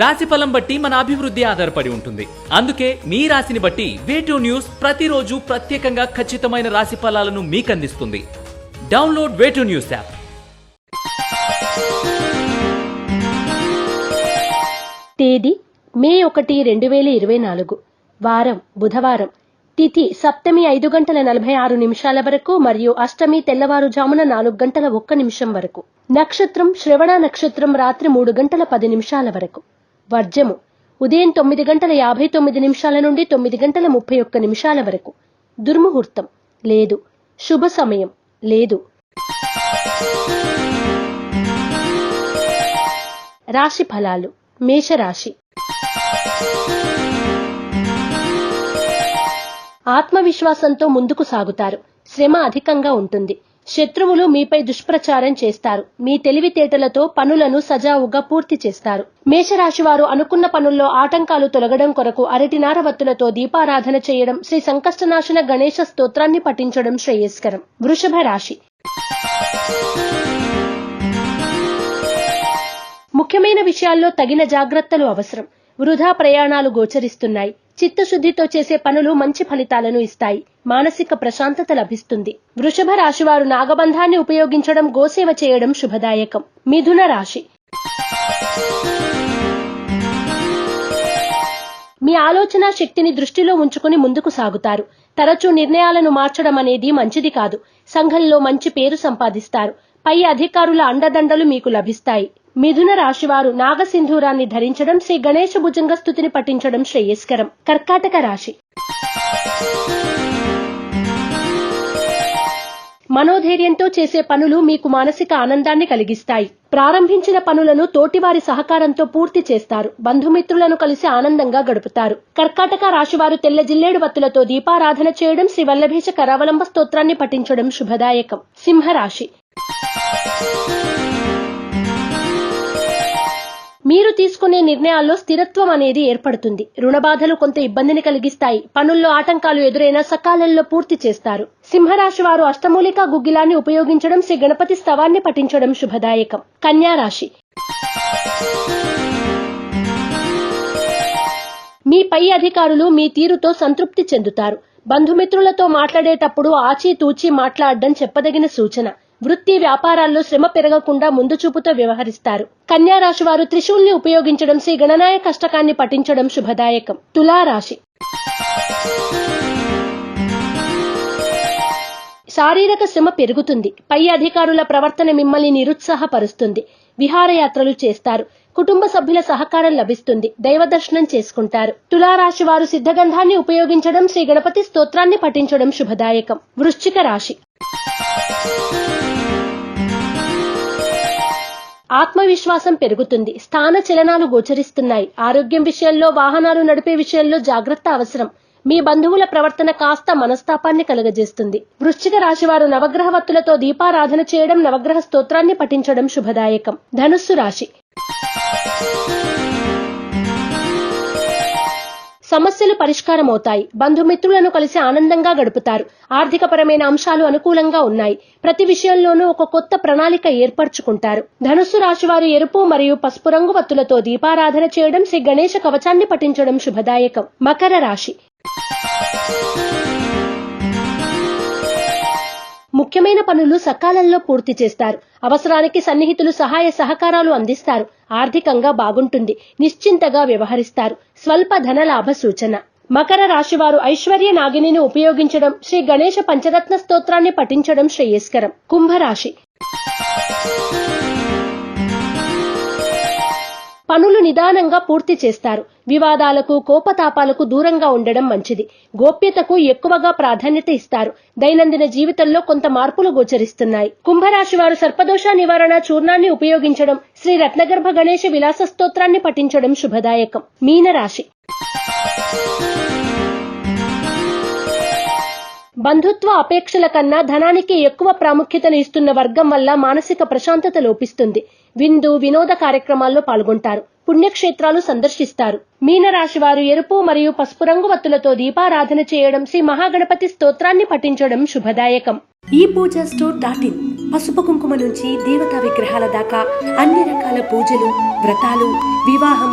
రాశి ఫలం బట్టి మన అభివృద్ధి ఆధారపడి ఉంటుంది. అందుకే మీ రాశిని బట్టి వేటూ న్యూస్ ప్రతిరోజు ప్రత్యేకంగా ఖచ్చితమైన రాశి ఫలాలను మీకు అందిస్తుంది డౌన్లోడ్ వేటూ న్యూస్ యాప్ తేదీ మే ఒకటి రెండు వేల ఇరవై నాలుగు. వారం బుధవారం. తిథి సప్తమి ఐదు గంటల నలభై ఆరు నిమిషాల వరకు మరియు అష్టమి తెల్లవారుజామున నాలుగు గంటల ఒక్క నిమిషం వరకు. నక్షత్రం శ్రవణ నక్షత్రం రాత్రి మూడు గంటల పది నిమిషాల వరకు. వర్జము. ఉదయం తొమ్మిది గంటల యాభై తొమ్మిది నిమిషాల నుండి తొమ్మిది గంటల ముప్పై ఒక్క నిమిషాల వరకు. దుర్ముహూర్తం. లేదు. శుభ సమయం. లేదు. రాశి ఫలాలు. మేషరాశి. ఆత్మవిశ్వాసంతో ముందుకు సాగుతారు. శ్రమ అధికంగా ఉంటుంది. శత్రువులు మీపై దుష్ప్రచారం చేస్తారు. మీ తెలివితేటలతో పనులను సజావుగా పూర్తి చేస్తారు. మేషరాశి వారు అనుకున్న పనుల్లో ఆటంకాలు తొలగడం కొరకు అరటినార వత్తులతో దీపారాధన చేయడం శ్రీ సంకష్టనాశన గణేశ స్తోత్రాన్ని పఠించడం శ్రేయస్కరం. వృషభ రాశి. ముఖ్యమైన విషయాల్లో తగిన జాగ్రత్తలు అవసరం. వృధా ప్రయాణాలు గోచరిస్తున్నాయి. చిత్తశుద్ధితో చేసే పనులు మంచి ఫలితాలను ఇస్తాయి. మానసిక ప్రశాంతత లభిస్తుంది. వృషభ రాశి వారు నాగబంధాన్ని ఉపయోగించడం గోసేవ చేయడం శుభదాయకం. మిథున రాశి. మీ ఆలోచన శక్తిని దృష్టిలో ఉంచుకుని ముందుకు సాగుతారు. తరచూ నిర్ణయాలను మార్చడం అనేది మంచిది కాదు. సంఘంలో మంచి పేరు సంపాదిస్తారు. పై అధికారుల అండదండలు మీకు లభిస్తాయి. మిథున రాశివారు నాగసింధూరాన్ని ధరించడం శ్రీ గణేష భుజంగ స్థుతిని పఠించడం శ్రేయస్కరం. కర్కాటక రాశి. మనోధైర్యంతో చేసే పనులు మీకు మానసిక ఆనందాన్ని కలిగిస్తాయి. ప్రారంభించిన పనులను తోటివారి సహకారంతో పూర్తి చేస్తారు. బంధుమిత్రులను కలిసి ఆనందంగా గడుపుతారు. కర్కాటక రాశివారు తెల్ల జిల్లేడు వత్తులతో దీపారాధన చేయడం శ్రీ వల్లభేష కరావలంబ స్తోత్రాన్ని పఠించడం శుభదాయకం. సింహరాశి. మీరు తీసుకునే నిర్ణయాల్లో స్థిరత్వం అనేది ఏర్పడుతుంది. రుణబాధలు కొంత ఇబ్బందిని కలిగిస్తాయి. పనుల్లో ఆటంకాలు ఎదురైనా సకాలంలో పూర్తి చేస్తారు. సింహరాశి వారు అష్టమూలికా గుగ్గిలాన్ని ఉపయోగించడం శ్రీ గణపతి స్తవాన్ని పఠించడం శుభదాయకం. కన్యా రాశి. మీ పై అధికారులు మీ తీరుతో సంతృప్తి చెందుతారు. బంధుమిత్రులతో మాట్లాడేటప్పుడు ఆచితూచి మాట్లాడడం చెప్పదగిన సూచన. వృత్తి వ్యాపారాల్లో శ్రమ పెరగకుండా ముందు చూపుతో వ్యవహరిస్తారు. కన్యా రాశి వారు త్రిశూల్ని ఉపయోగించడం శ్రీ గణనాయ కష్టకాన్ని పఠించడం శుభదాయకం. తులారాశి శారీరక శ్రమ పెరుగుతుంది. పై అధికారుల ప్రవర్తన మిమ్మల్ని నిరుత్సాహపరుస్తుంది. విహారయాత్రలు చేస్తారు. కుటుంబ సభ్యుల సహకారం లభిస్తుంది. దైవ దర్శనం చేసుకుంటారు. తులారాశి వారు సిద్ధగంధాన్ని ఉపయోగించడం శ్రీ గణపతి స్తోత్రాన్ని పఠించడం శుభదాయకం. వృశ్చిక రాశి. ఆత్మవిశ్వాసం పెరుగుతుంది. స్థాన చలనాలు గోచరిస్తున్నాయి. ఆరోగ్యం విషయంలో వాహనాలు నడిపే విషయంలో జాగ్రత్త అవసరం. మీ బంధువుల ప్రవర్తన కాస్త మనస్తాపాన్ని కలుగజేస్తుంది. వృశ్చిక రాశి వారు నవగ్రహ వత్తులతో దీపారాధన చేయడం నవగ్రహ స్తోత్రాన్ని పఠించడం శుభదాయకం. ధనుస్సు రాశి. సమస్యలు పరిష్కారమవుతాయి. బంధుమిత్రులను కలిసి ఆనందంగా గడుపుతారు. ఆర్థికపరమైన అంశాలు అనుకూలంగా ఉన్నాయి. ప్రతి విషయంలోనూ ఒక కొత్త ప్రణాళిక ఏర్పరచుకుంటారు. ధనుస్సు రాశి వారు ఎరుపు మరియు పసుపు రంగు వత్తులతో దీపారాధన చేయడం శ్రీ గణేశ కవచాన్ని పఠించడం శుభదాయకం. మకర రాశి. ముఖ్యమైన పనులు సకాలంలో పూర్తి చేస్తారు. అవసరానికి సన్నిహితులు సహాయ సహకారాలు అందిస్తారు. ఆర్థికంగా బాగుంటుంది. నిశ్చింతగా వ్యవహరిస్తారు. స్వల్ప ధన లాభ సూచన. మకర రాశివారు ఐశ్వర్య నాగిని ఉపయోగించడం శ్రీ గణేశ పంచరత్న స్తోత్రాన్ని పఠించడం శ్రేయస్కరం. కుంభరాశి. పనులు నిదానంగా పూర్తి చేస్తారు. వివాదాలకు కోపతాపాలకు దూరంగా ఉండడం మంచిది. గోప్యతకు ఎక్కువగా ప్రాధాన్యత ఇస్తారు. దైనందిన జీవితంలో కొంత మార్పులు గోచరిస్తున్నాయి. కుంభరాశి వారు సర్పదోష నివారణ చూర్ణాన్ని ఉపయోగించడం శ్రీ రత్నగర్భ గణేష విలాస స్తోత్రాన్ని పఠించడం శుభదాయకం. మీనరాశి బంధుత్వ అపేక్షల కన్నా ధనానికి ఎక్కువ ప్రాముఖ్యతను ఇస్తున్న వర్గం వల్ల మానసిక ప్రశాంతత లోపిస్తుంది. విందు వినోద కార్యక్రమాల్లో పాల్గొంటారు. పుణ్యక్షేత్రాలు సందర్శిస్తారు. మీనరాశి వారు ఎరుపు మరియు పసుపు రంగు వత్తులతో దీపారాధన చేయడం శ్రీ మహాగణపతి స్తోత్రాన్ని పఠించడం శుభదాయకం. ఈ పూజ స్టోర్ డాట్ ఇన్ పసుపు కుంకుమ నుంచి దేవతా విగ్రహాల దాకా అన్ని రకాల పూజలు వ్రతాలు వివాహం